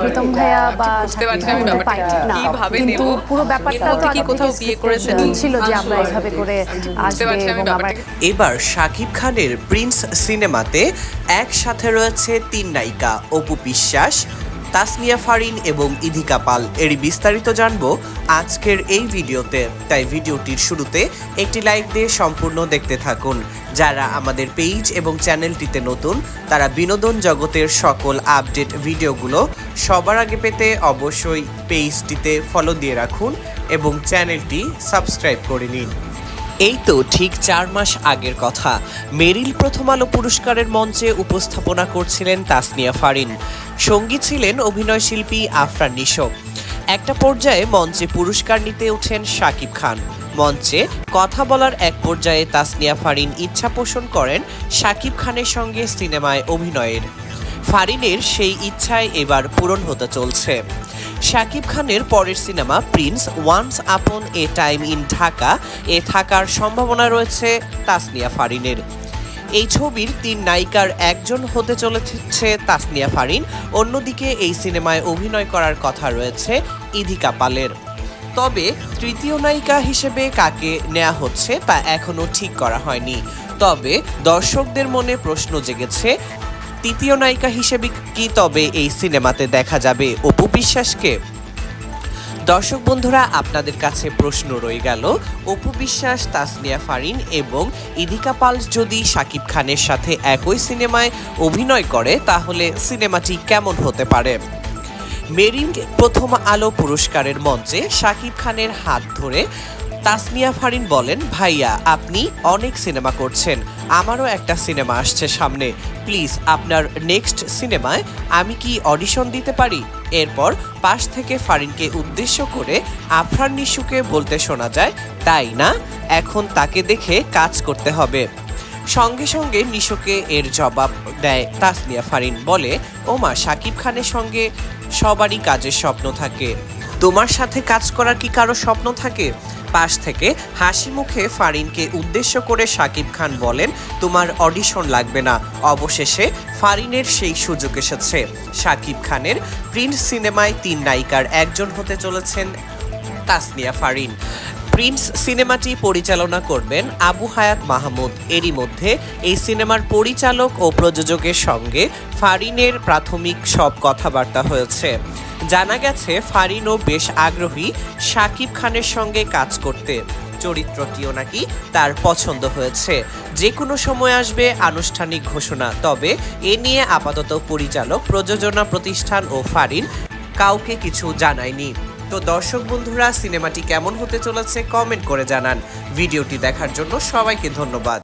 প্রীতম ভাইয়া বা বুঝতে পারছি আমি ব্যাপারটা পাই না কীভাবে কিন্তু নেব। পুরো ব্যাপারটা তো কি কোথাও বিয়ে করেছেন? ছিল যে আমরা এইভাবে করে আসবে এবার শাকিব খানের প্রিন্স সিনেমাতে একসাথে রয়েছে তিন নায়িকা অপু বিশ্বাস তাসমিয়া ফারিন এবং ইধিকা পাল। এরই বিস্তারিত জানব আজকের এই ভিডিওতে। তাই ভিডিওটির শুরুতে একটি লাইক দিয়ে সম্পূর্ণ দেখতে থাকুন। যারা আমাদের পেজ এবং চ্যানেলটিতে নতুন, তারা বিনোদন জগতের সকল আপডেট ভিডিওগুলো সবার আগে পেতে অবশ্যই পেজটিতে ফলো দিয়ে রাখুন এবং চ্যানেলটি সাবস্ক্রাইব করে নিন। এই তো ঠিক চার মাস আগের কথা। মেরিল প্রথম আলো পুরস্কারের মঞ্চে উপস্থাপনা করছিলেন তাসনিয়া ফারিন। সঙ্গী ছিলেন অভিনয় শিল্পী আফরান নিশো একটা পর্যায়ে মঞ্চে পুরস্কার নিতে ওঠেন শাকিব খান। মঞ্চে কথা বলার এক পর্যায়ে তাসনিয়া ফারিন ইচ্ছা পোষণ করেন শাকিব খানের সঙ্গে সিনেমায় অভিনয়ের। ফারিনের সেই ইচ্ছায় এবার পূরণ হতে চলছে। শাকিব খানের পরের cinema prince once upon a time in Dhaka. এ থাকার সম্ভাবনা রয়েছে তাসনিয়া ফারিনের। এই ছবির তিন নায়িকার একজন হতে চলেছে তাসনিয়া ফারিন। অন্যদিকে এই সিনেমায় অভিনয় করার কথা রয়েছে ইধিকা পালের। তবে তৃতীয় নায়িকা হিসেবে কাকে নেওয়া হচ্ছে তা এখনও ঠিক করা হয়নি। তবে দর্শকদের মনে প্রশ্ন জেগেছে তৃতীয় নায়িকা হিসেবে কি তবে এই সিনেমাতে দেখা যাবে? অপু বিশ্বাসকে। দর্শক বন্ধুরা, আপনাদের কাছে প্রশ্ন রয়ে গেল, অপু বিশ্বাস, তাসনিয়া ফারিন এবং ইদিকা পাল যদি শাকিব খানের সাথে একই সিনেমায় অভিনয় করে, তাহলে সিনেমাটি কেমন হতে পারে? মেরিন প্রথম আলো পুরস্কারের মঞ্চে শাকিব খানের হাত ধরে তাসমিয়া ফারিন বলেন, ভাইয়া, আপনি অনেক সিনেমা করছেন। আমারও একটা সিনেমা আসছে সামনে। প্লিজ, আপনার নেক্সট সিনেমায় আমি কি অডিশন দিতে পারি? এরপর পাশ থেকে ফারিনকে উদ্দেশ্য করে আফরান নিশুকে বলতে শোনা যায়, তাই না? এখন তাকে দেখে কাজ করতে হবে। সঙ্গে সঙ্গে নিশোকে এর জবাব দেয় তাসনিয়া ফারিন, বলে ওমা শাকিব খানের সঙ্গে সবারই কাজের স্বপ্ন থাকে। তোমার সাথে কাজ করার কি কারও স্বপ্ন থাকে? পাশ থেকে হাসি মুখে ফারিনকে উদ্দেশ্য করে সাকিব খান বলেন, তোমার অডিশন লাগবে না। অবশেষে ফারিনের সেই সুযোগ এসেছে। শাকিব খানের প্রিন্ট সিনেমায় তিন নায়িকার একজন হতে চলেছেন তাসমিয়া ফারিন। প্রিন্স সিনেমাটি পরিচালনা করবেন আবু হায়াত মাহমুদ। এরই মধ্যে এই সিনেমার পরিচালক ও প্রযোজকের সঙ্গে ফারিনের প্রাথমিক সব কথাবার্তা হয়েছে। জানা গেছে, ফারিনও বেশ আগ্রহী শাকিব খানের সঙ্গে কাজ করতে। চরিত্রটিও নাকি তার পছন্দ হয়েছে। যে কোনো সময় আসবে আনুষ্ঠানিক ঘোষণা, তবে এ নিয়ে আপাতত পরিচালক, প্রযোজনা প্রতিষ্ঠান ও ফারিন কাউকে কিছু জানায়নি। তো দর্শক বন্ধুরা, সিনেমাটি কেমন হতে চলেছে কমেন্ট করে জানান। ভিডিওটি দেখার জন্য সবাইকে ধন্যবাদ।